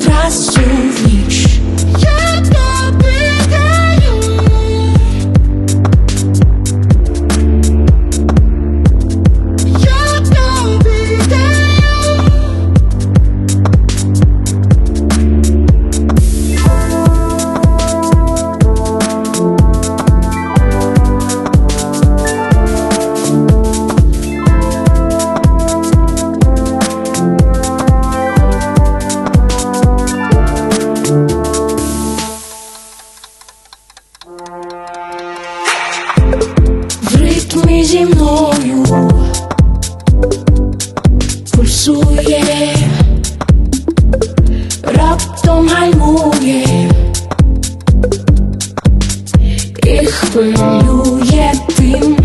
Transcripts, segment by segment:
лине одразу зі мною. Пульсує, раптом гальмує. І хвилює тим,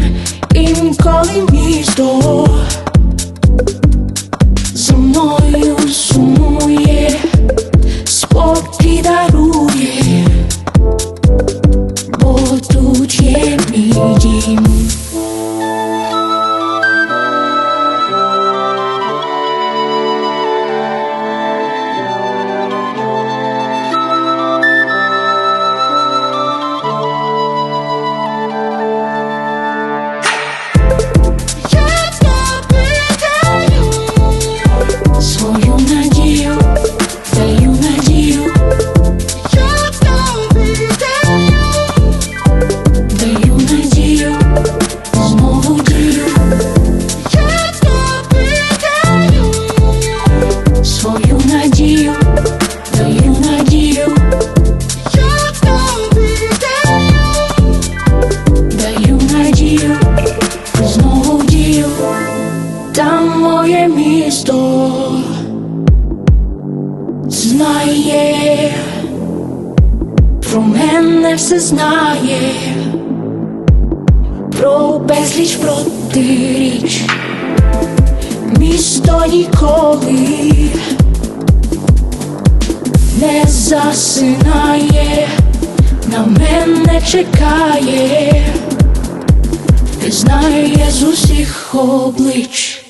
надію, даю надію. Я тобі даю, даю надію, знову дію. Там моє місто знає про мене все знає, про безліч протиріч, місто ніколи не засинає, на мене чекає, ти знає з усіх облич.